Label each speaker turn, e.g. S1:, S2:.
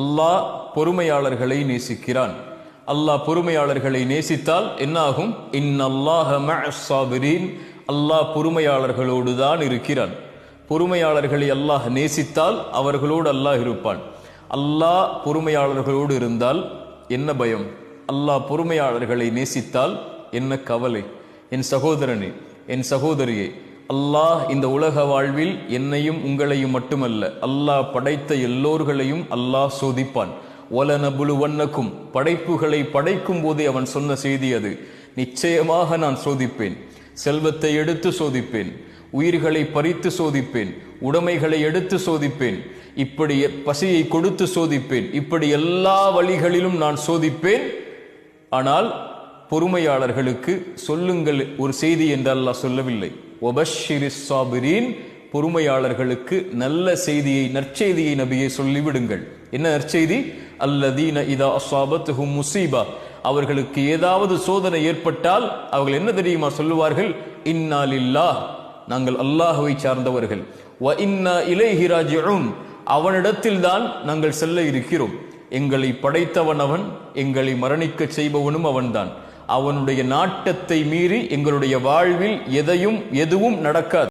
S1: அல்லாஹ் பொறுமையாளர்களை நேசிக்கிறான். அல்லாஹ் பொறுமையாளர்களை நேசித்தால் என்னாகும்? இன்னல்லாஹ மஅஸ்ஸாபிரீன் அல்லாஹ் பொறுமையாளர்களோடு தான் இருக்கிறான். பொறுமையாளர்களை அல்லாஹ் நேசித்தால் அவர்களோடு அல்லாஹ் இருப்பான். அல்லாஹ் பொறுமையாளர்களோடு இருந்தால் என்ன பயம்? அல்லாஹ் பொறுமையாளர்களை நேசித்தால் என்ன கவலை? என் சகோதரனே என் சகோதரியே அல்லாஹ் இந்த உலக வாழ்வில் என்னையும் உங்களையும் மட்டுமல்ல அல்லாஹ் படைத்த எல்லோர்களையும் அல்லாஹ் சோதிப்பான். ஒலனபுலுவன்னக்கும் படைப்புகளை படைக்கும் போதே அவன் சொன்ன செய்தி அது. நிச்சயமாக நான் சோதிப்பேன் செல்வத்தை எடுத்து சோதிப்பேன் உயிர்களை பறித்து சோதிப்பேன் உடைமைகளை எடுத்து சோதிப்பேன் இப்படி பசியை கொடுத்து சோதிப்பேன் இப்படி எல்லா வழிகளிலும் நான் சோதிப்பேன். ஆனால் பொறுமையாளர்களுக்கு சொல்லுங்கள் ஒரு செய்தி என்று அல்லாஹ் சொல்லவில்லை. ஒபஷிரி சாபிரீன் பொறுமையாளர்களுக்கு நல்ல செய்தியை நற்செய்தியை நபியை சொல்லிவிடுங்கள் என்ன நற்செய்தி அல்லதீன இதா அசாபத்துஹும் முசீபா அவர்களுக்கு ஏதாவது சோதனை ஏற்பட்டால் அவர்கள் என்ன தெரியுமா சொல்லுவார்கள் இன்னாலில்லா நாங்கள் அல்லாஹுவை சார்ந்தவர்கள் வ இன்னா இலைஹி அவனிடத்தில் தான் நாங்கள் செல்ல இருக்கிறோம் எங்களை படைத்தவன் அவன் எங்களை மரணிக்கச் செய்பவனும் அவன்தான் அவனுடைய நாட்டத்தை மீறி எங்களுடைய வாழ்வில் எதையும் எதுவும் நடக்காது.